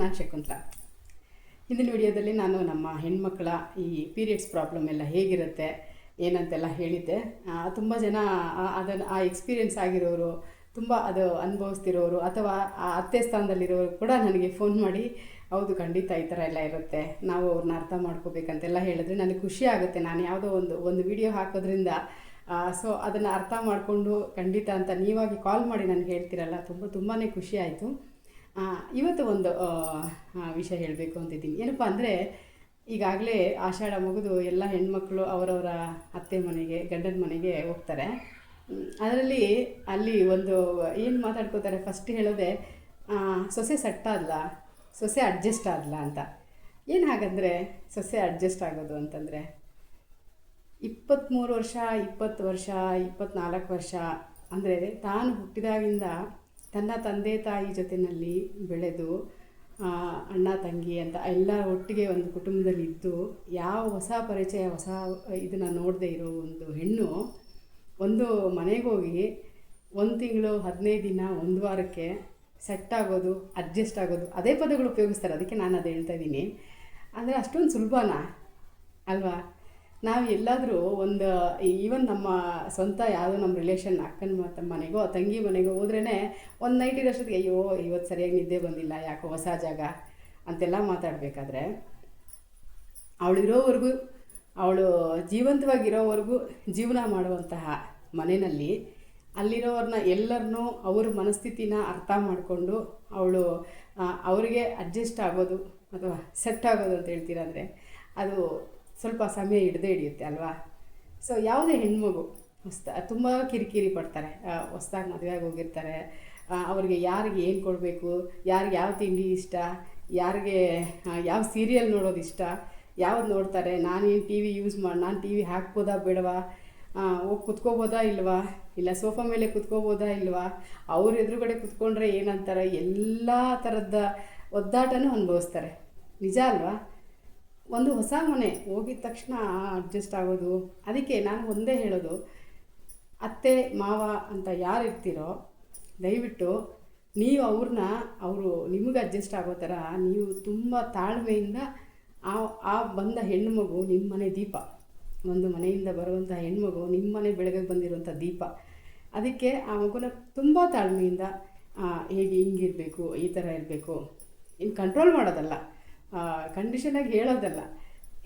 ನಾನು ಶಕುಂತಲ ಹಿಂದಿನ ವಿಡಿಯೋದಲ್ಲಿ ನಾನು ನಮ್ಮ ಹೆಣ್ಮಕ್ಳ ಈ ಪೀರಿಯಡ್ಸ್ ಪ್ರಾಬ್ಲಮ್ ಎಲ್ಲ ಹೇಗಿರುತ್ತೆ, ಏನಂತೆಲ್ಲ ಹೇಳಿದ್ದೆ. ತುಂಬ ಜನ ಅದನ್ನು, ಆ ಎಕ್ಸ್ಪೀರಿಯೆನ್ಸ್ ಆಗಿರೋರು, ತುಂಬ ಅದು ಅನುಭವಿಸ್ತಿರೋರು ಅಥವಾ ಆ ಅತ್ತೆ ಸ್ಥಾನದಲ್ಲಿರೋರು ಕೂಡ ನನಗೆ ಫೋನ್ ಮಾಡಿ, ಹೌದು, ಖಂಡಿತ ಈ ಥರ ಎಲ್ಲ ಇರುತ್ತೆ. ನಾವು ಅವ್ರನ್ನ ಅರ್ಥ ಮಾಡ್ಕೋಬೇಕಂತೆಲ್ಲ ಹೇಳಿದ್ರೆ. ನನಗೆ ಖುಷಿ ಆಗುತ್ತೆ. ನಾನು ಯಾವುದೋ ಒಂದು ಒಂದು ವಿಡಿಯೋ ಹಾಕೋದ್ರಿಂದ ಸೊ ಅದನ್ನು ಅರ್ಥ ಮಾಡಿಕೊಂಡು ಖಂಡಿತ ಅಂತ ನೀವಾಗಿ ಕಾಲ್ ಮಾಡಿ ನನಗೆ ಹೇಳ್ತಿರಲ್ಲ. ತುಂಬ ತುಂಬಾ ಖುಷಿ ಆಯಿತು. ಇವತ್ತು ಒಂದು ವಿಷಯ ಹೇಳಬೇಕು ಅಂತಿದ್ದೀನಿ. ಏನಪ್ಪ ಅಂದರೆ, ಈಗಾಗಲೇ ಆಷಾಢ ಮುಗಿದು ಎಲ್ಲ ಹೆಣ್ಮಕ್ಳು ಅವರವರ ಅತ್ತೆ ಮನೆಗೆ, ಗಂಡನ ಮನೆಗೆ ಹೋಗ್ತಾರೆ. ಅದರಲ್ಲಿ ಅಲ್ಲಿ ಒಂದು, ಏನು ಮಾತಾಡ್ಕೋತಾರೆ? ಫಸ್ಟ್ ಹೇಳೋದೆ ಸೊಸೆ ಸಟ್ಟಾದ್ಲ, ಸೊಸೆ ಅಡ್ಜಸ್ಟ್ ಆದ್ಲ ಅಂತ. ಏನು ಹಾಗಂದರೆ, ಸೊಸೆ ಅಡ್ಜಸ್ಟ್ ಆಗೋದು ಅಂತಂದರೆ ಇಪ್ಪತ್ತ್ಮೂರು ವರ್ಷ, ಇಪ್ಪತ್ತು ವರ್ಷ ಇಪ್ಪತ್ತ್ನಾಲ್ಕು ವರ್ಷ, ಅಂದರೆ ತಾನು ಹುಟ್ಟಿದಾಗಿಂದ ತನ್ನ ತಂದೆ ತಾಯಿ ಜೊತೆಯಲ್ಲಿ ಬೆಳೆದು ಅಣ್ಣ, ತಂಗಿ ಅಂತ ಎಲ್ಲ ಒಟ್ಟಿಗೆ ಒಂದು ಕುಟುಂಬದಲ್ಲಿ ಇದ್ದು ಯಾವ ಹೊಸ ಪರಿಚಯ, ಹೊಸ ಇದನ್ನು ನೋಡದೇ ಇರೋ ಒಂದು ಹೆಣ್ಣು ಒಂದು ಮನೆಗೆ ಹೋಗಿ ಒಂದು ತಿಂಗಳು, ಹದಿನೈದು ದಿನ, ಒಂದು ವಾರಕ್ಕೆ ಸೆಟ್ ಆಗೋದು, ಅಡ್ಜಸ್ಟ್ ಆಗೋದು, ಅದೇ ಪದಗಳು ಉಪಯೋಗಿಸ್ತಾರೆ. ಅದಕ್ಕೆ ನಾನು ಅದು ಹೇಳ್ತಾ ಇದ್ದೀನಿ. ಅಂದರೆ ಅಷ್ಟೊಂದು ಸುಲಭನಾ? ಅಲ್ವಾ? ನಾವು ಎಲ್ಲಾದರೂ ಒಂದು ಈವನ್ ನಮ್ಮ ಸ್ವಂತ ಯಾವುದೋ ನಮ್ಮ ರಿಲೇಷನ್ ಅಕ್ಕನ ಮತ್ತು ಮನೆಗೋ, ತಂಗಿ ಮನೆಗೋ ಹೋದ್ರೇ ಒಂದು ನೈಟ್ ಇರೋಷ್ಟೊತ್ತಿಗೆ ಅಯ್ಯೋ ಇವತ್ತು ಸರಿಯಾಗಿ ನಿದ್ದೆ ಬಂದಿಲ್ಲ, ಯಾಕೋ ಹೊಸ ಜಾಗ, ಅಂತೆಲ್ಲ ಮಾತಾಡಬೇಕಾದ್ರೆ ಅವಳಿರೋವರೆಗೂ ಅವಳು ಜೀವಂತವಾಗಿರೋವರೆಗೂ ಜೀವನ ಮಾಡುವಂತಹ ಮನೆಯಲ್ಲಿ ಅಲ್ಲಿರೋರನ್ನ ಎಲ್ಲರನ್ನೂ ಅವ್ರ ಮನಸ್ಥಿತಿನ ಅರ್ಥ ಮಾಡಿಕೊಂಡು ಅವಳು ಅವರಿಗೆ ಅಡ್ಜಸ್ಟ್ ಆಗೋದು ಅಥವಾ ಸೆಟ್ ಆಗೋದು ಅಂತ ಹೇಳ್ತೀರಂದರೆ ಅದು ಸ್ವಲ್ಪ ಸಮಯ ಹಿಡ್ದೇ ಹಿಡಿಯುತ್ತೆ ಅಲ್ವಾ? ಸೊ ಯಾವುದೇ ಹೆಣ್ಮಗು ಹೊಸ್ತ, ತುಂಬ ಕಿರಿಕಿರಿ ಪಡ್ತಾರೆ. ಹೊಸ್ದಾಗಿ ಮದುವೆಯಾಗಿ ಹೋಗಿರ್ತಾರೆ. ಅವ್ರಿಗೆ ಯಾರಿಗೆ ಏನು ಕೊಡಬೇಕು? ಯಾರಿಗೆ ಯಾವ ತಿಂಡಿ ಇಷ್ಟ? ಯಾರಿಗೆ ಯಾವ ಸೀರಿಯಲ್ ನೋಡೋದು ಇಷ್ಟ? ಯಾವ್ದು ನೋಡ್ತಾರೆ? ನಾನೇನು ಟಿ ವಿ ಯೂಸ್ ಮಾಡಿ ನಾನು ಟಿ ವಿ ಹಾಕ್ಬೋದಾ ಬೇಡವಾ? ಹೋಗಿ ಕುತ್ಕೋಬೋದಾ ಇಲ್ವಾ? ಇಲ್ಲ ಸೋಫಾ ಮೇಲೆ ಕುತ್ಕೋಬೋದಾ ಇಲ್ವಾ? ಅವ್ರ ಎದುರುಗಡೆ ಕುತ್ಕೊಂಡ್ರೆ ಏನಂತಾರೆ? ಎಲ್ಲ ಥರದ ಒದ್ದಾಟನೂ ಅನುಭವಿಸ್ತಾರೆ. ನಿಜ ಅಲ್ವಾ? ಒಂದು ಹೊಸ ಮನೆ ಹೋಗಿದ ತಕ್ಷಣ ಅಡ್ಜಸ್ಟ್ ಆಗೋದು. ಅದಕ್ಕೆ ನಾನು ಒಂದೇ ಹೇಳೋದು, ಅತ್ತೆ, ಮಾವ ಅಂತ ಯಾರು ಇರ್ತೀರೋ, ದಯವಿಟ್ಟು ನೀವು ಅವ್ರನ್ನ ಅವರು ನಿಮಗೆ ಅಡ್ಜಸ್ಟ್ ಆಗೋ ಥರ ನೀವು ತುಂಬ ತಾಳ್ಮೆಯಿಂದ ಆ ಆ ಬಂದ ಹೆಣ್ಣುಮಗು ನಿಮ್ಮ ಮನೆ ದೀಪ. ಒಂದು ಮನೆಯಿಂದ ಬರುವಂಥ ಹೆಣ್ಮಗು ನಿಮ್ಮ ಮನೆ ಬೆಳಗ್ಗೆ ಬಂದಿರುವಂಥ ದೀಪ. ಅದಕ್ಕೆ ಆ ಮಗುನ ತುಂಬ ತಾಳ್ಮೆಯಿಂದ ಹೇಗೆ ಹಿಂಗಿರಬೇಕು ಈ ಥರ ಇರಬೇಕು ಇನ್ನು ಕಂಟ್ರೋಲ್ ಮಾಡೋದಲ್ಲ. ಕಂಡೀಷನಾಗಿ ಹೇಳೋದಲ್ಲ.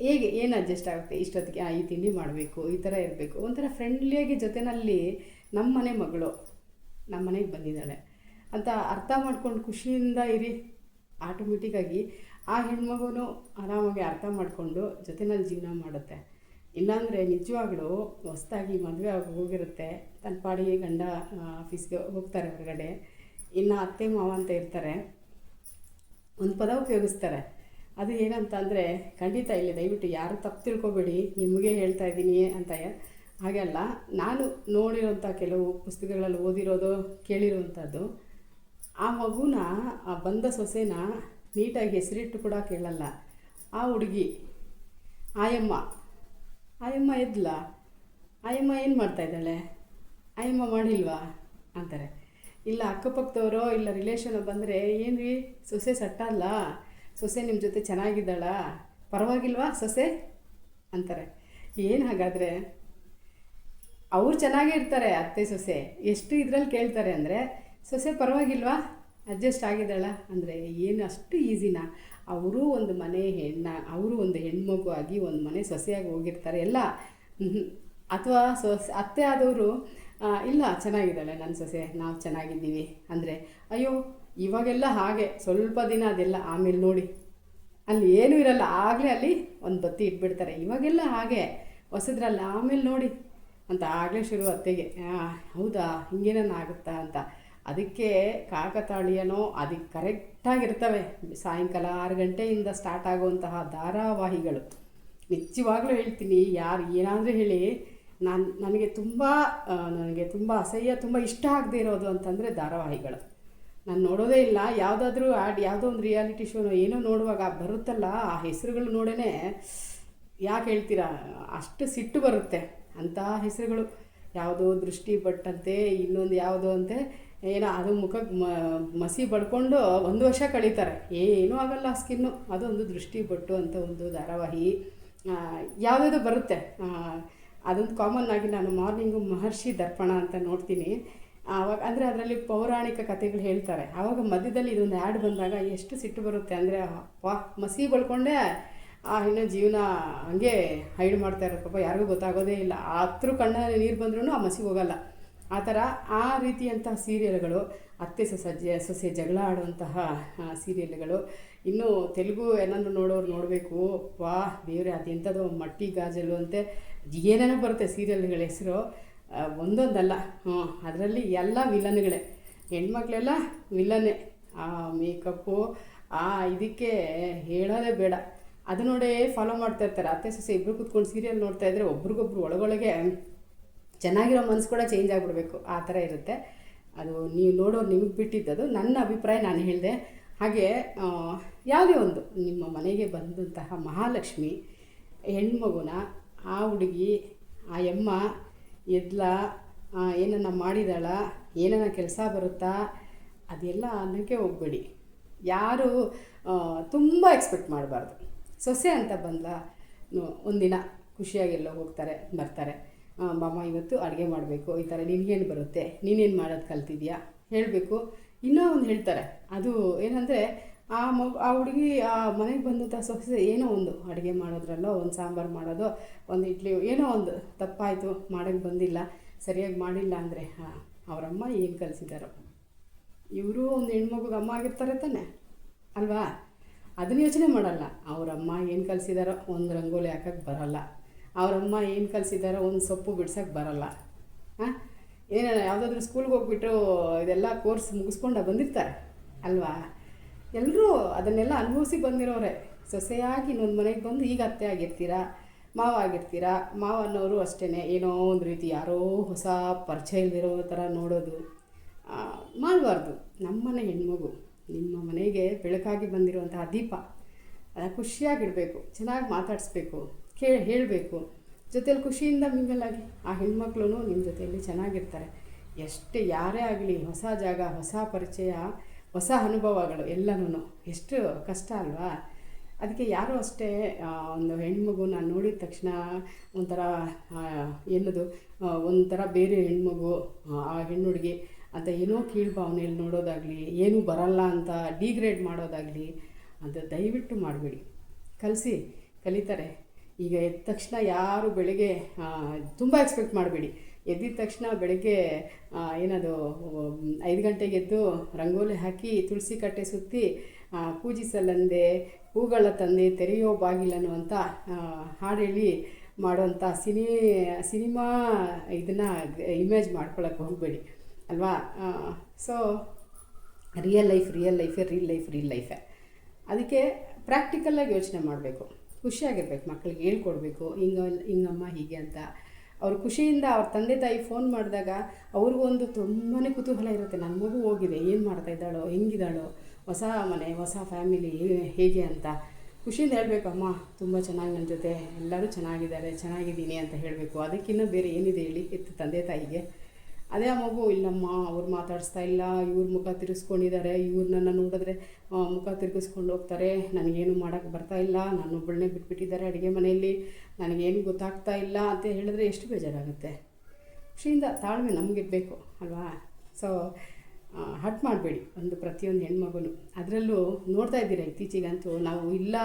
ಹೇಗೆ, ಏನು ಅಡ್ಜಸ್ಟ್ ಆಗುತ್ತೆ? ಇಷ್ಟೊತ್ತಿಗೆ ಈ ತಿಂಡಿ ಮಾಡಬೇಕು, ಈ ಥರ ಇರಬೇಕು. ಒಂಥರ ಫ್ರೆಂಡ್ಲಿಯಾಗಿ ಜೊತೆಯಲ್ಲಿ ನಮ್ಮ ಮನೆ ಮಗಳು ನಮ್ಮ ಮನೆಗೆ ಬಂದಿದ್ದಾಳೆ. ಅಂತ ಅರ್ಥ ಮಾಡ್ಕೊಂಡು ಖುಷಿಯಿಂದ ಇರಿ. ಆಟೋಮೆಟಿಕ್ಕಾಗಿ ಆ ಹೆಣ್ಮಗೂ ಆರಾಮಾಗಿ ಅರ್ಥ ಮಾಡಿಕೊಂಡು ಜೊತೆನಲ್ಲಿ ಜೀವನ ಮಾಡುತ್ತೆ. ಇಲ್ಲಾಂದರೆ ನಿಜವಾಗ್ಲೂ ಹೊಸ್ದಾಗಿ ಮದುವೆ ಆಗಿ ಹೋಗಿರುತ್ತೆ. ತನ್ನ ಪಾಡಿಗೆ ಗಂಡ ಆಫೀಸ್ಗೆ ಹೋಗ್ತಾರೆ ಹೊರಗಡೆ. ಇನ್ನು ಅತ್ತೆ, ಮಾವ ಅಂತ ಇರ್ತಾರೆ. ಒಂದು ಪದ ಉಪಯೋಗಿಸ್ತಾರೆ. ಅದು ಏನಂತ ಅಂದರೆ ಖಂಡಿತ ಇಲ್ಲಿ ದಯವಿಟ್ಟು ಯಾರು ತಪ್ಪು ತಿಳ್ಕೊಬೇಡಿ, ನಿಮಗೆ ಹೇಳ್ತಾ ಇದ್ದೀನಿ ಅಂತ ಹಾಗೆಲ್ಲ ನಾನು ನೋಡಿರೋಂಥ ಕೆಲವು ಪುಸ್ತಕಗಳಲ್ಲಿ ಓದಿರೋದು ಕೇಳಿರೋವಂಥದ್ದು ಆ ಮಗುನ, ಆ ಬಂದ ಸೊಸೆನ ನೀಟಾಗಿ ಹೆಸರಿಟ್ಟು ಕೂಡ ಕೇಳಲ್ಲ. ಆ ಹುಡುಗಿ, ಆಯಮ್ಮ ಆಯಮ್ಮ ಎದ್ಲ? ಆಯಮ್ಮ ಏನು ಮಾಡ್ತಾ ಇದ್ದಾಳೆ? ಆಯಮ್ಮ ಮಾಡಿಲ್ವಾ? ಅಂತಾರೆ. ಇಲ್ಲ, ಅಕ್ಕಪಕ್ಕದವರೋ, ಇಲ್ಲ ರಿಲೇಷನ್ ಬಂದರೆ ಏನು ರೀ ಸೊಸೆ ಸಟ್ಟಲ್ಲ? ಸೊಸೆ ನಿಮ್ಮ ಜೊತೆ ಚೆನ್ನಾಗಿದ್ದಾಳ? ಪರವಾಗಿಲ್ವಾ ಸೊಸೆ? ಅಂತಾರೆ. ಏನು ಹಾಗಾದರೆ? ಅವ್ರು ಚೆನ್ನಾಗೇ ಇರ್ತಾರೆ ಅತ್ತೆ ಸೊಸೆ. ಎಷ್ಟು ಇದ್ರಲ್ಲಿ ಕೇಳ್ತಾರೆ ಅಂದರೆ, ಸೊಸೆ ಪರವಾಗಿಲ್ವಾ? ಅಡ್ಜಸ್ಟ್ ಆಗಿದ್ದಾಳ? ಅಂದರೆ, ಏನು ಅಷ್ಟು ಈಸಿನಾ? ಅವರು ಒಂದು ಮನೆ ಹೆಣ್ಣ, ಅವರು ಒಂದು ಹೆಣ್ಮಗು ಆಗಿ ಒಂದು ಮನೆ ಸೊಸೆಯಾಗಿ ಹೋಗಿರ್ತಾರೆ ಎಲ್ಲ. ಅಥವಾ ಸೊಸೆ, ಅತ್ತೆ ಆದವರು ಇಲ್ಲ, ಚೆನ್ನಾಗಿದ್ದಾಳೆ ನನ್ನ ಸೊಸೆ, ನಾವು ಚೆನ್ನಾಗಿದ್ದೀವಿ. ಅಂದರೆ, ಅಯ್ಯೋ ಇವಾಗೆಲ್ಲ ಹಾಗೆ, ಸ್ವಲ್ಪ ದಿನ ಅದೆಲ್ಲ ಆಮೇಲೆ ನೋಡಿ. ಅಲ್ಲಿ ಏನೂ ಇರಲ್ಲ, ಆಗಲೇ ಅಲ್ಲಿ ಒಂದು ಬತ್ತಿ ಇಟ್ಬಿಡ್ತಾರೆ. ಇವಾಗೆಲ್ಲ ಹಾಗೆ, ಹೊಸದ್ರಲ್ಲ ಆಮೇಲೆ ನೋಡಿ ಅಂತ ಆಗಲೇ ಶುರು ಅತ್ತೆಗೆ. ಹೌದಾ, ಹಿಂಗೇನೇನು ಆಗುತ್ತಾ ಅಂತ. ಅದಕ್ಕೆ ಕಾಕತಾಳೀಯನೋ ಅದಕ್ಕೆ ಕರೆಕ್ಟಾಗಿರ್ತವೆ ಸಾಯಂಕಾಲ ಆರು ಗಂಟೆಯಿಂದ ಸ್ಟಾರ್ಟ್ ಆಗುವಂತಹ ಧಾರಾವಾಹಿಗಳು. ನಿಜವಾಗ್ಲೂ ಹೇಳ್ತೀನಿ, ಯಾರು ಏನಾದರೂ ಹೇಳಿ, ನಾನು, ನನಗೆ ತುಂಬ ನನಗೆ ತುಂಬ ಅಸಹ್ಯ, ತುಂಬ ಇಷ್ಟ ಆಗದೆ ಇರೋದು ಅಂತಂದರೆ ಧಾರಾವಾಹಿಗಳು. ನಾನು ನೋಡೋದೇ ಇಲ್ಲ. ಯಾವುದಾದ್ರೂ ಆ್ಯಡ್ ಯಾವುದೋ ಒಂದು ರಿಯಾಲಿಟಿ ಶೋನೋ ಏನೋ ನೋಡುವಾಗ ಬರುತ್ತಲ್ಲ ಆ ಹೆಸರುಗಳು ನೋಡೇ ಯಾಕೆ ಹೇಳ್ತೀರಾ? ಅಷ್ಟು ಸಿಟ್ಟು ಬರುತ್ತೆ ಅಂಥ ಹೆಸರುಗಳು. ಯಾವುದೋ ದೃಷ್ಟಿ ಬಟ್ಟಂತೆ ಇನ್ನೊಂದು ಯಾವುದೋ ಅಂತೆ. ಏನೋ ಅದು ಮುಖಕ್ಕೆ ಮಸಿ ಬಡ್ಕೊಂಡು ಒಂದು ವರ್ಷ ಕಳೀತಾರೆ. ಏನೂ ಆಗಲ್ಲ ಸ್ಕಿನ್ನು ಅದೊಂದು ದೃಷ್ಟಿ ಬಟ್ಟು ಅಂತ ಒಂದು ಧಾರಾವಾಹಿ. ಯಾವುದೋ ಬರುತ್ತೆ. ಅದೊಂದು ಕಾಮನ್ ಆಗಿ ನಾನು ಮಾರ್ನಿಂಗು ಮಹರ್ಷಿ ದರ್ಪಣ ಅಂತ ನೋಡ್ತೀನಿ. ಆವಾಗ ಅಂದರೆ ಅದರಲ್ಲಿ ಪೌರಾಣಿಕ ಕಥೆಗಳು ಹೇಳ್ತಾರೆ. ಆವಾಗ ಮಧ್ಯದಲ್ಲಿ ಇದೊಂದು ಆ್ಯಡ್ ಬಂದಾಗ ಎಷ್ಟು ಸಿಟ್ಟು ಬರುತ್ತೆ ಅಂದರೆ ವಾ ಮಸಿ ಬಳ್ಕೊಂಡೆ ಆ ಇನ್ನು ಜೀವನ ಹಂಗೆ ಹೈಡ್ ಮಾಡ್ತಾ ಇರೋ ಪಾಪ ಯಾರಿಗೂ ಗೊತ್ತಾಗೋದೇ ಇಲ್ಲ. ಹತ್ರ ಕಣ್ಣಲ್ಲಿ ನೀರು ಬಂದ್ರೂ ಆ ಮಸಿ ಹೋಗಲ್ಲ. ಆ ಥರ ಆ ರೀತಿಯಂತಹ ಸೀರಿಯಲ್ಗಳು, ಅತ್ತೆ ಸೊಸೆ ಸೊಸೆ ಜಗಳ ಆಡುವಂತಹ ಸೀರಿಯಲ್ಗಳು. ಇನ್ನೂ ತೆಲುಗು ಏನಾದರೂ ನೋಡೋರು ನೋಡಬೇಕು. ವಾ, ದೇವ್ರೆ ಅದೆಂಥದ್ದು ಮಟ್ಟಿ ಗಾಜಲು ಅಂತೆ. ಏನೇನೋ ಬರುತ್ತೆ ಸೀರಿಯಲ್ಗಳ ಹೆಸರು. ಒಂದೊಂದಲ್ಲ. ಹ್ಞೂ ಅದರಲ್ಲಿ ಎಲ್ಲ ವಿಲನ್ಗಳೇ. ಹೆಣ್ಮಕ್ಳೆಲ್ಲ ವಿಲನ್ನೇ. ಆ, ಮೇಕಪ್ಪು, ಆ, ಇದಕ್ಕೆ ಹೇಳೋದೇ ಬೇಡ. ಅದು ನೋಡೇ ಫಾಲೋ ಮಾಡ್ತಾ ಇರ್ತಾರೆ. ಅತ್ತೆ, ಸೊಸೆ ಇಬ್ಬರು ಕೂತ್ಕೊಂಡು ಸೀರಿಯಲ್ ನೋಡ್ತಾ ಇದ್ರೆ ಒಬ್ರಿಗೊಬ್ರು ಒಳಗೊಳಗೆ ಚೆನ್ನಾಗಿರೋ ಮನಸ್ಸು ಕೂಡ ಚೇಂಜ್ ಆಗಿಬಿಡ್ಬೇಕು. ಆ ಥರ ಇರುತ್ತೆ. ಅದು ನೀವು ನೋಡೋರು ನಿಮಗೆ ಬಿಟ್ಟಿದ್ದದು. ನನ್ನ ಅಭಿಪ್ರಾಯ ನಾನು ಹೇಳಿದೆ. ಹಾಗೆ ಯಾವುದೇ ಒಂದು ನಿಮ್ಮ ಮನೆಗೆ ಬಂದಂತಹ ಮಹಾಲಕ್ಷ್ಮಿ, ಹೆಣ್ಮಗುನ, ಆ ಹುಡುಗಿ, ಆ ಎಮ್ಮ ಎದ್ಲ ಏನನ್ನ ಮಾಡಿದಾಳ, ಏನನ್ನ ಕೆಲಸ ಬರುತ್ತಾ, ಅದೆಲ್ಲ ಅನ್ನೋಕ್ಕೆ ಹೋಗ್ಬೇಡಿ. ಯಾರು ತುಂಬ ಎಕ್ಸ್ಪೆಕ್ಟ್ ಮಾಡಬಾರ್ದು. ಸೊಸೆ ಅಂತ ಬಂದ್ಲ ಒಂದಿನ ಖುಷಿಯಾಗೆಲ್ಲ ಹೋಗ್ತಾರೆ, ಬರ್ತಾರೆ. ಮಾಮ, ಇವತ್ತು ಅಡುಗೆ ಮಾಡಬೇಕು, ಈ ಥರ ನಿನಗೇನು ಬರುತ್ತೆ, ನೀನೇನು ಮಾಡೋದು ಕಲ್ತಿದ್ಯಾ? ಹೇಳಬೇಕು. ಇನ್ನೂ ಒಂದು ಹೇಳ್ತಾರೆ. ಅದು ಏನಂದರೆ ಆ ಮಗು, ಆ ಹುಡುಗಿ, ಆ ಮನೆಗೆ ಬಂದಂಥ ಸೊಸೆ ಏನೋ ಒಂದು ಅಡುಗೆ ಮಾಡೋದ್ರಲ್ಲೋ, ಒಂದು ಸಾಂಬಾರು ಮಾಡೋದು, ಒಂದು ಇಡ್ಲಿ, ಏನೋ ಒಂದು ತಪ್ಪಾಯಿತು ಮಾಡೋಕ್ಕೆ ಬಂದಿಲ್ಲ, ಸರಿಯಾಗಿ ಮಾಡಿಲ್ಲ ಅಂದರೆ, ಹಾಂ, ಅವರಮ್ಮ ಏನು ಕಲಿಸಿದಾರೋ. ಇವರು ಒಂದು ಹೆಣ್ಮಗುಗೆ ಅಮ್ಮ ಆಗಿರ್ತಾರೆ ತಾನೆ, ಅಲ್ವಾ? ಅದನ್ನ ಯೋಚನೆ ಮಾಡಲ್ಲ. ಅವರಮ್ಮ ಏನು ಕಲಿಸಿದಾರೋ ಒಂದು ರಂಗೋಲಿ ಹಾಕಕ್ಕೆ ಬರೋಲ್ಲ. ಅವರಮ್ಮ ಏನು ಕಲಿಸಿದಾರೋ ಒಂದು ಸೊಪ್ಪು ಬಿಡ್ಸೋಕ್ಕೆ ಬರೋಲ್ಲ. ಹಾಂ? ಏನ ಯಾವುದಾದ್ರೂ ಸ್ಕೂಲ್ಗೆ ಹೋಗ್ಬಿಟ್ಟು ಇದೆಲ್ಲ ಕೋರ್ಸ್ ಮುಗಿಸ್ಕೊಂಡು ಬಂದಿರ್ತಾರೆ, ಅಲ್ವಾ? ಎಲ್ಲರೂ ಅದನ್ನೆಲ್ಲ ಅನುಭವಿಸಿ ಬಂದಿರೋರೆ. ಸೊಸೆಯಾಗಿ ಇನ್ನೊಂದು ಮನೆಗೆ ಬಂದು ಈಗ ಅತ್ತೆ ಆಗಿರ್ತೀರಾ, ಮಾವ ಆಗಿರ್ತೀರಾ, ಮಾವ ಅನ್ನೋರು ಅಷ್ಟೇ ಏನೋ ಒಂದು ರೀತಿ ಯಾರೋ ಹೊಸ ಪರಿಚಯ ಇಲ್ದಿರೋ ಥರ ನೋಡೋದು ಮಾಡಬಾರ್ದು. ನಮ್ಮನೆ ಹೆಣ್ಮಗು, ನಿಮ್ಮ ಮನೆಗೆ ಬೆಳಕಾಗಿ ಬಂದಿರುವಂತಹ ದೀಪ ಖುಷಿಯಾಗಿಡಬೇಕು, ಚೆನ್ನಾಗಿ ಮಾತಾಡಿಸ್ಬೇಕು, ಕೇ, ಹೇಳಬೇಕು. ಜೊತೇಲಿ ಖುಷಿಯಿಂದ ಮಿಂಗಲಾಗಿ ಆ ಹೆಣ್ಮಕ್ಳು ನಿಮ್ಮ ಜೊತೆಯಲ್ಲಿ ಚೆನ್ನಾಗಿರ್ತಾರೆ. ಎಷ್ಟು ಯಾರೇ ಆಗಲಿ ಹೊಸ ಜಾಗ, ಹೊಸ ಪರಿಚಯ ಹೊಸ ಅನುಭವಗಳು ಎಲ್ಲನೂ ಎಷ್ಟು ಕಷ್ಟ ಅಲ್ವಾ? ಅದಕ್ಕೆ ಯಾರೂ ಅಷ್ಟೇ ಒಂದು ಹೆಣ್ಮಗು ನಾನು ನೋಡಿದ ತಕ್ಷಣ ಒಂಥರ ಎಲ್ಲದು ಒಂಥರ ಬೇರೆ ಹೆಣ್ಮಗು, ಆ ಹೆಣ್ಣು ಹುಡುಗಿ ಅಂತ ಏನೋ ಕೀಳ್ಭಾವನೆಯಲ್ಲಿ ನೋಡೋದಾಗಲಿ, ಏನೂ ಬರಲ್ಲ ಅಂತ ಡಿಗ್ರೇಡ್ ಮಾಡೋದಾಗಲಿ ಅಂತ ದಯವಿಟ್ಟು ಮಾಡಬೇಡಿ. ಕಲಿಸಿ, ಕಲಿತಾರೆ. ಈಗ ಎದ್ದ ತಕ್ಷಣ ಯಾರು ಬೆಳಗ್ಗೆ ತುಂಬ ಎಕ್ಸ್ಪೆಕ್ಟ್ ಮಾಡಬೇಡಿ. ಎದ್ದಿದ ತಕ್ಷಣ ಬೆಳಗ್ಗೆ ಏನದು ಐದು ಗಂಟೆಗೆ ಎದ್ದು ರಂಗೋಲಿ ಹಾಕಿ ತುಳಸಿ ಕಟ್ಟೆ ಸುತ್ತಿ ಪೂಜಿಸಲಂದೆ, ಹೂಗಳ ತಂದೆ ತೆರೆಯೋ ಬಾಗಿಲನ್ನು ಅಂತ ಹಾಡೇಳಿ ಹೇಳಿ ಮಾಡೋವಂಥ ಸಿನಿ, ಸಿನಿಮಾ ಇದನ್ನು ಇಮೇಜ್ ಮಾಡ್ಕೊಳಕ್ಕೆ ಹೋಗಬೇಡಿ, ಅಲ್ವಾ? ಸೊ, ರಿಯಲ್ ಲೈಫ್, ರಿಯಲ್ ಲೈಫೆ, ರಿಯಲ್ ಲೈಫ್, ರಿಯಲ್ ಲೈಫೆ. ಅದಕ್ಕೆ ಪ್ರಾಕ್ಟಿಕಲಾಗಿ ಯೋಚನೆ ಮಾಡಬೇಕು. ಖುಷಿಯಾಗಿರ್ಬೇಕು ಮಕ್ಕಳಿಗೆ, ಹೇಳ್ಕೊಡ್ಬೇಕು, ಹಿಂಗ, ಹಿಂಗಮ್ಮ ಹೀಗೆ ಅಂತ. ಅವ್ರ ಖುಷಿಯಿಂದ ಅವ್ರ ತಂದೆ ತಾಯಿ ಫೋನ್ ಮಾಡಿದಾಗ ಅವ್ರಿಗೊಂದು ತುಂಬಾ ಕುತೂಹಲ ಇರುತ್ತೆ. ನನ್ನ ಮಗು ಹೋಗಿದೆ, ಏನು ಮಾಡ್ತಾ ಇದ್ದಾಳೋ, ಹೆಂಗಿದ್ದಾಳೋ, ಹೊಸ ಮನೆ, ಹೊಸ ಫ್ಯಾಮಿಲಿ ಹೇಗೆ ಅಂತ. ಖುಷಿಯಿಂದ ಹೇಳಬೇಕು, ಅಮ್ಮ, ತುಂಬ ಚೆನ್ನಾಗಿ ನನ್ನ ಜೊತೆ, ಎಲ್ಲರೂ ಚೆನ್ನಾಗಿದ್ದಾರೆ, ಚೆನ್ನಾಗಿದ್ದೀನಿ ಅಂತ ಹೇಳಬೇಕು. ಅದಕ್ಕಿಂತ ಬೇರೆ ಏನಿದೆ ಹೇಳಿ? ಇತ್ತು ತಂದೆ ತಾಯಿಗೆ. ಅದೇ ಆ ಮಗು, ಇಲ್ಲಮ್ಮ, ಅವ್ರು ಮಾತಾಡಿಸ್ತಾ ಇಲ್ಲ, ಇವ್ರ ಮುಖ ತಿರ್ಗಿಸ್ಕೊಂಡಿದ್ದಾರೆ ಇವ್ರನ್ನ ನೋಡಿದ್ರೆ ಮುಖ ತಿರ್ಗಿಸ್ಕೊಂಡು ಹೋಗ್ತಾರೆ, ನನಗೇನು ಮಾಡೋಕ್ಕೆ ಬರ್ತಾ ಇಲ್ಲ ನಾನು ಒಬ್ಬಳನ್ನೇ ಬಿಟ್ಬಿಟ್ಟಿದ್ದಾರೆ ಅಡುಗೆ ಮನೆಯಲ್ಲಿ, ನನಗೇನು ಗೊತ್ತಾಗ್ತಾ ಇಲ್ಲ ಅಂತ ಹೇಳಿದ್ರೆ ಎಷ್ಟು ಬೇಜಾರಾಗುತ್ತೆ. ಖುಷಿಯಿಂದ ತಾಳ್ಮೆ ನಮಗಿರಬೇಕು, ಅಲ್ವಾ? ಸೊ ಹಟ್ ಮಾಡಬೇಡಿ ಒಂದು ಪ್ರತಿಯೊಂದು ಹೆಣ್ಮಗಳು ಅದರಲ್ಲೂ ನೋಡ್ತಾ ಇದ್ದೀರಾ ಇತ್ತೀಚೆಗಂತೂ, ನಾವು ಇಲ್ಲ,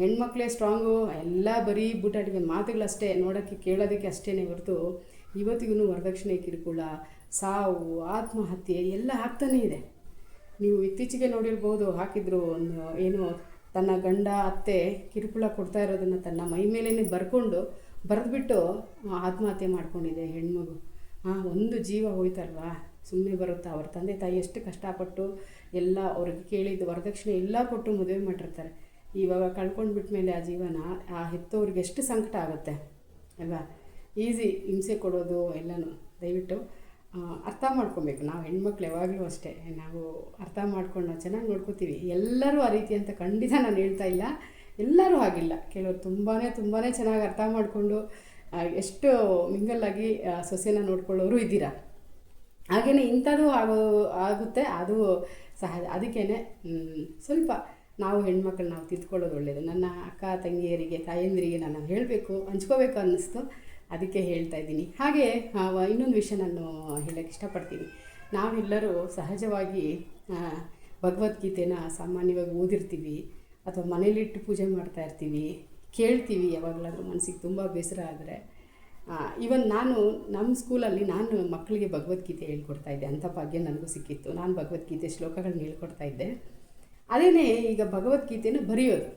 ಹೆಣ್ಮಕ್ಳೇ ಸ್ಟ್ರಾಂಗು ಎಲ್ಲ ಬರೀ ಬೂಟಾಟಿಗೆ ಮಾತುಗಳಷ್ಟೇ ನೋಡೋಕ್ಕೆ ಕೇಳೋದಕ್ಕೆ ಅಷ್ಟೇ ಹೊರತು ಇವತ್ತಿಗೂ ವರದಕ್ಷಿಣೆ ಕಿರುಕುಳ, ಸಾವು, ಆತ್ಮಹತ್ಯೆ ಎಲ್ಲ ಆಗ್ತಾನೇ ಇದೆ. ನೀವು ಇತ್ತೀಚೆಗೆ ನೋಡಿರ್ಬೋದು, ಹಾಕಿದ್ರು ಒಂದು ಏನು, ತನ್ನ ಗಂಡ, ಅತ್ತೆ ಕಿರುಕುಳ ಕೊಡ್ತಾ ಇರೋದನ್ನು ತನ್ನ ಮೈ ಮೇಲೇ ಬರ್ಕೊಂಡು ಬರೆದ್ಬಿಟ್ಟು ಆತ್ಮಹತ್ಯೆ ಮಾಡ್ಕೊಂಡಿದೆ ಹೆಣ್ಮಗು. ಹಾಂ ಒಂದು ಜೀವ ಹೋಯ್ತಲ್ವಾ? ಸುಮ್ಮನೆ ಬರುತ್ತಾ? ಅವ್ರ ತಂದೆ ತಾಯಿ ಎಷ್ಟು ಕಷ್ಟಪಟ್ಟು ಎಲ್ಲ ಅವ್ರಿಗೆ ಕೇಳಿದ್ದು ವರದಕ್ಷಿಣೆ ಎಲ್ಲ ಕೊಟ್ಟು ಮದುವೆ ಮಾಡಿರ್ತಾರೆ. ಇವಾಗ ಕಳ್ಕೊಂಡು ಬಿಟ್ಟ ಆ ಜೀವನ, ಆ ಹೆತ್ತವ್ರಿಗೆ ಎಷ್ಟು ಸಂಕಟ ಆಗುತ್ತೆ, ಅಲ್ವಾ? ಈಸಿ ಹಿಂಸೆ ಕೊಡೋದು ಎಲ್ಲನೂ. ದಯವಿಟ್ಟು ಅರ್ಥ ಮಾಡ್ಕೊಬೇಕು. ನಾವು ಹೆಣ್ಮಕ್ಳು ಯಾವಾಗಲೂ ಅಷ್ಟೇ. ನಾವು ಅರ್ಥ ಮಾಡ್ಕೊಂಡು ನಾವು ಚೆನ್ನಾಗಿ ನೋಡ್ಕೋತೀವಿ. ಎಲ್ಲರೂ ಆ ರೀತಿ ಅಂತ ಖಂಡಿತ ನಾನು ಹೇಳ್ತಾ ಇಲ್ಲ. ಎಲ್ಲರೂ ಆಗಿಲ್ಲ ಕೆಲವರು ತುಂಬಾ ತುಂಬಾ ಚೆನ್ನಾಗಿ ಅರ್ಥ ಮಾಡಿಕೊಂಡು ಎಷ್ಟು ಮಿಂಗಲ್ಲಾಗಿ ಸೊಸೆನ ನೋಡ್ಕೊಳ್ಳೋರು ಇದ್ದೀರಾ? ಹಾಗೆಯೇ ಇಂಥದ್ದು ಆಗೋ, ಆಗುತ್ತೆ. ಅದು ಸಹಜ. ಅದಕ್ಕೇ ಸ್ವಲ್ಪ ನಾವು ಹೆಣ್ಮಕ್ಳು ನಾವು ತಿದ್ಕೊಳ್ಳೋದು ಒಳ್ಳೆಯದು ನನ್ನ ಅಕ್ಕ, ತಂಗಿಯರಿಗೆ, ತಾಯಂದಿರಿಗೆ ನಾನು ಹೇಳಬೇಕು, ಹಂಚ್ಕೋಬೇಕು ಅನ್ನಿಸ್ತು. ಅದಕ್ಕೆ ಹೇಳ್ತಾ ಇದ್ದೀನಿ. ಹಾಗೆ ಇನ್ನೊಂದು ವಿಷಯ ನಾನು ಹೇಳೋಕ್ಕೆ ಇಷ್ಟಪಡ್ತೀನಿ. ನಾವೆಲ್ಲರೂ ಸಹಜವಾಗಿ ಭಗವದ್ಗೀತೆನ ಸಾಮಾನ್ಯವಾಗಿ ಓದಿರ್ತೀವಿ, ಅಥವಾ ಮನೇಲಿಟ್ಟು ಪೂಜೆ ಮಾಡ್ತಾ ಇರ್ತೀವಿ, ಕೇಳ್ತೀವಿ ಯಾವಾಗಲಾದರೂ ಮನಸ್ಸಿಗೆ ತುಂಬ ಬೇಸರ ಆದರೆ. ಇವನ್ ನಾನು ನಮ್ಮ ಸ್ಕೂಲಲ್ಲಿ ನಾನು ಮಕ್ಕಳಿಗೆ ಭಗವದ್ಗೀತೆ ಹೇಳ್ಕೊಡ್ತಾ ಇದ್ದೆ. ಅಂಥ ಭಾಗ್ಯ ನನಗೂ ಸಿಕ್ಕಿತ್ತು. ನಾನು ಭಗವದ್ಗೀತೆ ಶ್ಲೋಕಗಳನ್ನ ಹೇಳ್ಕೊಡ್ತಾ ಇದ್ದೆ. ಅದೇನೇ ಈಗ ಭಗವದ್ಗೀತೆನ ಬರೆಯೋದು.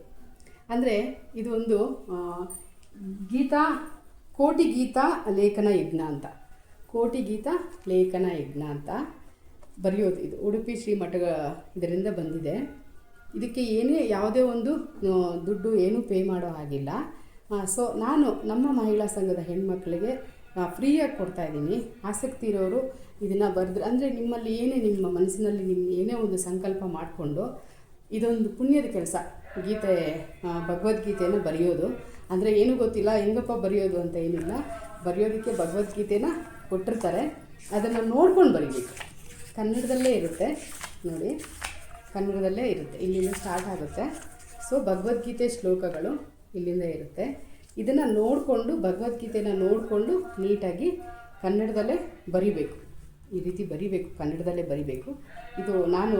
ಅಂದರೆ ಇದೊಂದು ಗೀತಾ ಕೋಟಿ ಗೀತಾ, ಲೇಖನ ಯಜ್ಞ ಅಂತ. ಕೋಟಿ ಗೀತಾ, ಲೇಖನ ಯಜ್ಞ ಅಂತ ಬರೆಯೋದು ಇದು. ಉಡುಪಿ ಶ್ರೀಮಠ ಇದರಿಂದ ಬಂದಿದೆ. ಇದಕ್ಕೆ ಏನೇ ಯಾವುದೇ ಒಂದು ದುಡ್ಡು ಏನೂ ಪೇ ಮಾಡೋ ಹಾಗಿಲ್ಲ. ಸೊ ನಾನು ನಮ್ಮ ಮಹಿಳಾ ಸಂಘದ ಹೆಣ್ಮಕ್ಳಿಗೆ ಫ್ರೀಯಾಗಿ ಕೊಡ್ತಾ ಇದ್ದೀನಿ. ಆಸಕ್ತಿ ಇರೋರು ಇದನ್ನು ಬರೆದ್ರೆ. ಅಂದರೆ ನಿಮ್ಮಲ್ಲಿ ಏನೇ ನಿಮ್ಮ ಮನಸ್ಸಿನಲ್ಲಿ ನಿಮ್ಮ ಏನೇ ಒಂದು ಸಂಕಲ್ಪ ಮಾಡಿಕೊಂಡು ಇದೊಂದು ಪುಣ್ಯದ ಕೆಲಸ. ಗೀತೆ ಭಗವದ್ಗೀತೆಯನ್ನು ಬರೆಯೋದು. ಅಂದರೆ ಏನೂ ಗೊತ್ತಿಲ್ಲ, ಹೆಂಗಪ್ಪ ಬರೆಯೋದು ಅಂತ ಏನಿಲ್ಲ. ಬರೆಯೋದಕ್ಕೆ ಭಗವದ್ಗೀತೆನ ಕೊಟ್ಟಿರ್ತಾರೆ. ಅದನ್ನು ನೋಡ್ಕೊಂಡು ಬರೀಬೇಕು. ಕನ್ನಡದಲ್ಲೇ ಇರುತ್ತೆ. ನೋಡಿ, ಕನ್ನಡದಲ್ಲೇ ಇರುತ್ತೆ. ಇಲ್ಲಿಂದ ಸ್ಟಾರ್ಟ್ ಆಗುತ್ತೆ. ಸೊ ಭಗವದ್ಗೀತೆ ಶ್ಲೋಕಗಳು ಇಲ್ಲಿಂದ ಇರುತ್ತೆ. ಇದನ್ನು ನೋಡಿಕೊಂಡು, ಭಗವದ್ಗೀತೆನ ನೋಡಿಕೊಂಡು, ನೀಟಾಗಿ ಕನ್ನಡದಲ್ಲೇ ಬರಿಬೇಕು. ಈ ರೀತಿ ಬರಿಬೇಕು, ಕನ್ನಡದಲ್ಲೇ ಬರಿಬೇಕು. ಇದು ನಾನು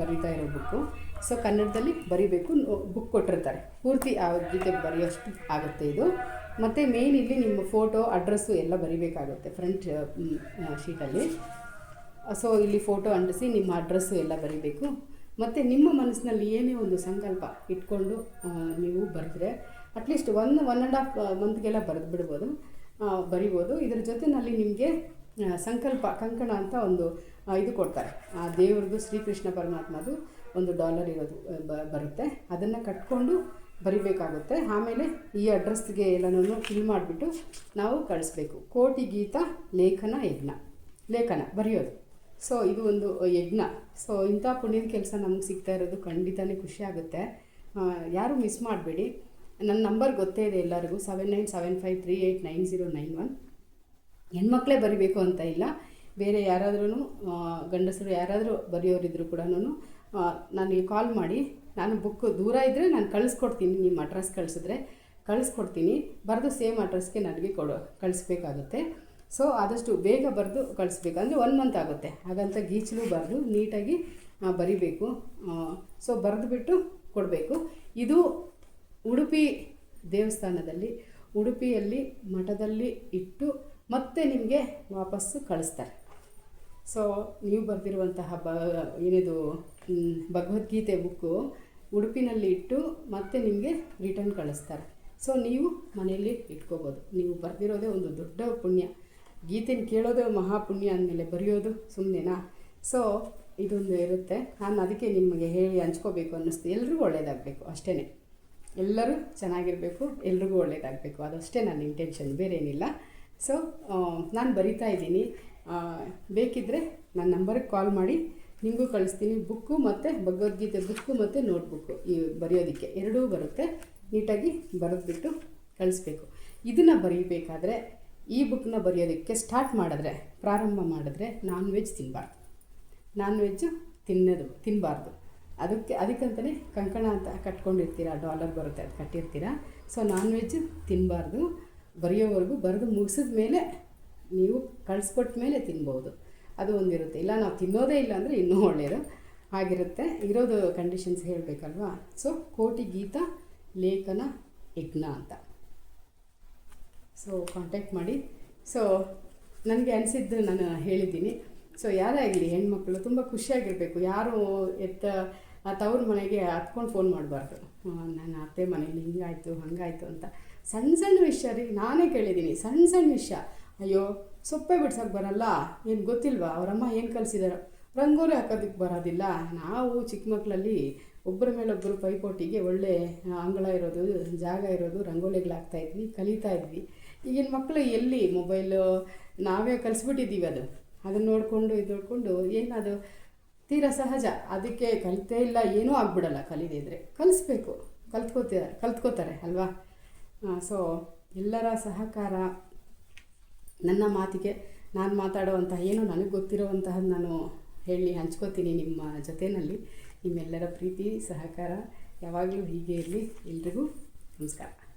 ಬರಿತಾ ಇರೋ ಬುಕ್ಕು ಸೊ ಕನ್ನಡದಲ್ಲಿ ಬರಿಬೇಕು ಬುಕ್ ಕೊಟ್ಟಿರ್ತಾರೆ. ಪೂರ್ತಿ ಆ ಗೀತೆ ಬರೆಯೋಷ್ಟು ಆಗುತ್ತೆ ಇದು. ಮತ್ತು ಮೇನ್ ಇಲ್ಲಿ ನಿಮ್ಮ ಫೋಟೋ ಅಡ್ರೆಸ್ಸು ಎಲ್ಲ ಬರಿಬೇಕಾಗುತ್ತೆ ಫ್ರಂಟ್ ಶೀಟಲ್ಲಿ ಸೊ ಇಲ್ಲಿ ಫೋಟೋ ಅಂಟಿಸಿ ನಿಮ್ಮ ಅಡ್ರೆಸ್ಸು ಎಲ್ಲ ಬರಿಬೇಕು. ಮತ್ತು ನಿಮ್ಮ ಮನಸ್ಸಿನಲ್ಲಿ ಏನೇ ಒಂದು ಸಂಕಲ್ಪ ಇಟ್ಕೊಂಡು ನೀವು ಬರೆದ್ರೆ at least one one and half ಮಂತ್ಗೆಲ್ಲ ಬರೆದು ಬಿಡ್ಬೋದು ಬರಿಬೋದು. ಇದ್ರ ಜೊತೆಯಲ್ಲಿ ನಿಮಗೆ ಸಂಕಲ್ಪ, ಕಂಕಣ ಅಂತ ಒಂದು ಇದು ಕೊಡ್ತಾರೆ. ಆ ದೇವ್ರದ್ದು ಶ್ರೀಕೃಷ್ಣ ಪರಮಾತ್ಮದು ಒಂದು ಡಾಲರ್ ಇರೋದು ಬ, ಬರುತ್ತೆ. ಅದನ್ನು ಕಟ್ಕೊಂಡು ಬರಿಬೇಕಾಗುತ್ತೆ. ಆಮೇಲೆ ಈ ಅಡ್ರೆಸ್ಗೆ ಎಲ್ಲನೂ ಫಿಲ್ ಮಾಡಿಬಿಟ್ಟು ನಾವು ಕಳಿಸ್ಬೇಕು. ಕೋಟಿ ಗೀತ, ಲೇಖನ, ಯಜ್ಞ. ಲೇಖನ, ಬರೆಯೋದು. ಸೊ ಇದು ಒಂದು ಯಜ್ಞ. ಸೊ ಇಂಥ ಪುಣ್ಯದ ಕೆಲಸ ನಮ್ಗೆ ಸಿಗ್ತಾ ಇರೋದು ಖಂಡಿತನೇ ಖುಷಿ ಆಗುತ್ತೆ. ಯಾರೂ ಮಿಸ್ ಮಾಡಬೇಡಿ. ನನ್ನ ನಂಬರ್ ಗೊತ್ತೇ ಇದೆ ಎಲ್ಲರಿಗೂ. Seven nine seven five three eight nine zero nine one ಹೆಣ್ಮಕ್ಳೇ ಬರಿಬೇಕು ಅಂತ ಇಲ್ಲ. ಬೇರೆ ಯಾರಾದ್ರೂ ಗಂಡಸರು ಯಾರಾದರೂ ಬರೆಯೋರಿದ್ರು ಕೂಡ ನನಗೆ ಕಾಲ್ ಮಾಡಿ, ನಾನು ಬುಕ್ ದೂರ ಇದ್ದರೆ ನಾನು ಕಳಿಸ್ಕೊಡ್ತೀನಿ. ನಿಮ್ಮ ಅಡ್ರೆಸ್ ಕಳಿಸಿದ್ರೆ ಕಳಿಸ್ಕೊಡ್ತೀನಿ. ಬರೆದು ಸೇಮ್ ಅಡ್ರೆಸ್ಗೆ ನನಗೆ ಕೊಡು, ಕಳಿಸ್ಬೇಕಾಗುತ್ತೆ. ಸೊ ಆದಷ್ಟು ಬೇಗ ಬರೆದು ಕಳಿಸ್ಬೇಕು. ಅಂದರೆ ಒನ್ ಮಂತ್ ಆಗುತ್ತೆ. ಹಾಗಂತ ಗೀಚಲು ಬರೆದು ನೀಟಾಗಿ ಬರಿಬೇಕು. ಸೊ ಬರೆದುಬಿಟ್ಟು ಕೊಡಬೇಕು. ಇದು ಉಡುಪಿ ದೇವಸ್ಥಾನದಲ್ಲಿ, ಉಡುಪಿಯಲ್ಲಿ ಮಠದಲ್ಲಿ ಇಟ್ಟು ಮತ್ತೆ ನಿಮಗೆ ವಾಪಸ್ಸು ಕಳಿಸ್ತಾರೆ. ಸೊ ನೀವು ಬರೆದಿರುವಂತಹ ಬ, ಏನಿದು ಭಗವದ್ಗೀತೆ ಬುಕ್ಕು ಉಡುಪಿನಲ್ಲಿ ಇಟ್ಟು ಮತ್ತೆ ನಿಮಗೆ ರಿಟರ್ನ್ ಕಳಿಸ್ತಾರೆ. ಸೊ ನೀವು ಮನೆಯಲ್ಲಿ ಇಟ್ಕೋಬೋದು. ನೀವು ಬರೆದಿರೋದೇ ಒಂದು ದೊಡ್ಡ ಪುಣ್ಯ. ಗೀತೆನ ಕೇಳೋದೇ ಮಹಾಪುಣ್ಯ ಅಂದಮೇಲೆ ಬರೆಯೋದು ಸುಮ್ಮನೆನಾ ಸೊ ಇದೊಂದು ಇರುತ್ತೆ. ನಾನು ಅದಕ್ಕೆ ನಿಮಗೆ ಹೇಳಿ ಹಂಚ್ಕೋಬೇಕು ಅನ್ನಿಸ್ತು. ಎಲ್ರಿಗೂ ಒಳ್ಳೇದಾಗಬೇಕು ಅಷ್ಟೇ ಎಲ್ಲರೂ ಚೆನ್ನಾಗಿರಬೇಕು, ಎಲ್ರಿಗೂ ಒಳ್ಳೇದಾಗಬೇಕು. ಅದಷ್ಟೇ ನನ್ನ ಇಂಟೆನ್ಷನ್ ಬೇರೆ ಏನಿಲ್ಲ ಸೊ ನಾನು ಬರಿತಾ ಇದ್ದೀನಿ. ಬೇಕಿದ್ದರೆ ನನ್ನ ನಂಬರ್ಗೆ ಕಾಲ್ ಮಾಡಿ, ನಿಮಗೂ ಕಳಿಸ್ತೀನಿ ಬುಕ್ಕು ಮತ್ತು ಭಗವದ್ಗೀತೆ ಬುಕ್ಕು ಮತ್ತು ನೋಟ್ಬುಕ್ಕು ಈ ಬರೆಯೋದಕ್ಕೆ. ಎರಡೂ ಬರುತ್ತೆ. ನೀಟಾಗಿ ಬರೆದ್ಬಿಟ್ಟು ಕಳಿಸ್ಬೇಕು. ಇದನ್ನು ಬರೀಬೇಕಾದ್ರೆ ಈ ಬುಕ್ನ ಬರೆಯೋದಕ್ಕೆ ಸ್ಟಾರ್ಟ್ ಮಾಡಿದ್ರೆ, ಪ್ರಾರಂಭ ಮಾಡಿದ್ರೆ ನಾನ್ ವೆಜ್ ತಿನ್ನಬಾರ್ದು ನಾನ್ ವೆಜ್ಜು ತಿನ್ನೋದು ತಿನ್ನಬಾರ್ದು ಅದಕ್ಕೆ ಅದಕ್ಕಂತಲೇ ಕಂಕಣ ಅಂತ ಕಟ್ಕೊಂಡಿರ್ತೀರ ಡಾಲರ್ ಬರುತ್ತೆ, ಅದು ಕಟ್ಟಿರ್ತೀರ. ಸೊ ನಾನ್ ವೆಜ್ ತಿನ್ನಬಾರ್ದು ಬರೆಯೋವರೆಗೂ ಬರೆದು ಮುಗಿಸಿದ ಮೇಲೆ ನೀವು ಕಳಿಸ್ಕೊಟ್ಟ ಮೇಲೆ ತಿನ್ಬೋದು. ಅದು ಒಂದಿರುತ್ತೆ. ಇಲ್ಲ, ನಾವು ತಿನ್ನೋದೇ ಇಲ್ಲ ಅಂದರೆ ಇನ್ನೂ ಒಳ್ಳೆಯದು ಆಗಿರುತ್ತೆ ಇರೋದು ಕಂಡೀಷನ್ಸ್ ಹೇಳಬೇಕಲ್ವಾ? ಸೊ ಕೋಟಿ ಗೀತಾ, ಲೇಖನ ಯಜ್ಞ ಅಂತ. ಸೊ ಕಾಂಟ್ಯಾಕ್ಟ್ ಮಾಡಿ. ಸೊ ನನಗೆ ಅನಿಸಿದ್ದು ನಾನು ಹೇಳಿದ್ದೀನಿ. ಸೊ ಯಾರೇ ಆಗಲಿ, ಹೆಣ್ಮಕ್ಳು ತುಂಬ ಖುಷಿಯಾಗಿರಬೇಕು. ಯಾರು ಎತ್ತ ತವ್ರ ಮನೆಗೆ ಹತ್ಕೊಂಡು ಫೋನ್ ಮಾಡಬಾರ್ದು. ನನ್ನ ಅತ್ತೆ ಮನೇಲಿ ಹಿಂಗಾಯಿತು, ಹಾಗಾಯ್ತು ಅಂತ. ಸಣ್ಣ ಸಣ್ಣ ವಿಷಯ ರೀ, ನಾನೇ ಕೇಳಿದ್ದೀನಿ ಸಣ್ಣ ಸಣ್ಣ ವಿಷಯ ಅಯ್ಯೋ, ಸೊಪ್ಪೆ ಬಿಡ್ಸೋಕೆ ಬರಲ್ಲ, ಏನು ಗೊತ್ತಿಲ್ವಾ? ಅವರಮ್ಮ ಏನು ಕಲಿಸಿದಾರೋ. ರಂಗೋಲಿ ಹಾಕೋದಕ್ಕೆ ಬರೋದಿಲ್ಲ. ನಾವು ಚಿಕ್ಕ ಮಕ್ಕಳಲ್ಲಿ ಒಬ್ಬರ ಮೇಲೊಬ್ಬರು ಪೈಪೋಟಿಗೆ ಒಳ್ಳೆ ಅಂಗಳ ಇರೋದು, ಜಾಗ ಇರೋದು ರಂಗೋಲಿಗಳು ಹಾಕ್ತಾ ಇದ್ವಿ, ಕಲಿತಾ ಇದ್ವಿ. ಈಗಿನ ಮಕ್ಕಳು ಎಲ್ಲಿ? ಮೊಬೈಲು, ನಾವೇ ಕಲಿಸ್ಬಿಟ್ಟಿದ್ದೀವಿ ಅದು. ಅದನ್ನು ನೋಡಿಕೊಂಡು, ಇದು ನೋಡಿಕೊಂಡು, ಏನದು? ತೀರಾ ಸಹಜ. ಅದಕ್ಕೆ ಕಲಿತೇ ಇಲ್ಲ, ಏನೂ ಆಗ್ಬಿಡಲ್ಲ ಕಲಿದಿದ್ರೆ. ಕಲಿಸ್ಬೇಕು. ಕಲ್ತ್ಕೋತಾರೆ ಕಲ್ತ್ಕೋತಾರೆ, ಅಲ್ವಾ? ಸೊ ಎಲ್ಲರ ಸಹಕಾರ ನನ್ನ ಮಾತಿಗೆ ನಾನು ಮಾತಾಡುವಂತಹ, ಏನು ನನಗೆ ಗೊತ್ತಿರುವಂತಹ ನಾನು ಹೇಳಿ ಹಂಚ್ಕೋತೀನಿ ನಿಮ್ಮ ಜೊತೆಯಲ್ಲಿ ನಿಮ್ಮೆಲ್ಲರ ಪ್ರೀತಿ, ಸಹಕಾರ ಯಾವಾಗಲೂ ಹೀಗೆ ಇರಲಿ. ಎಲ್ರಿಗೂ ನಮಸ್ಕಾರ.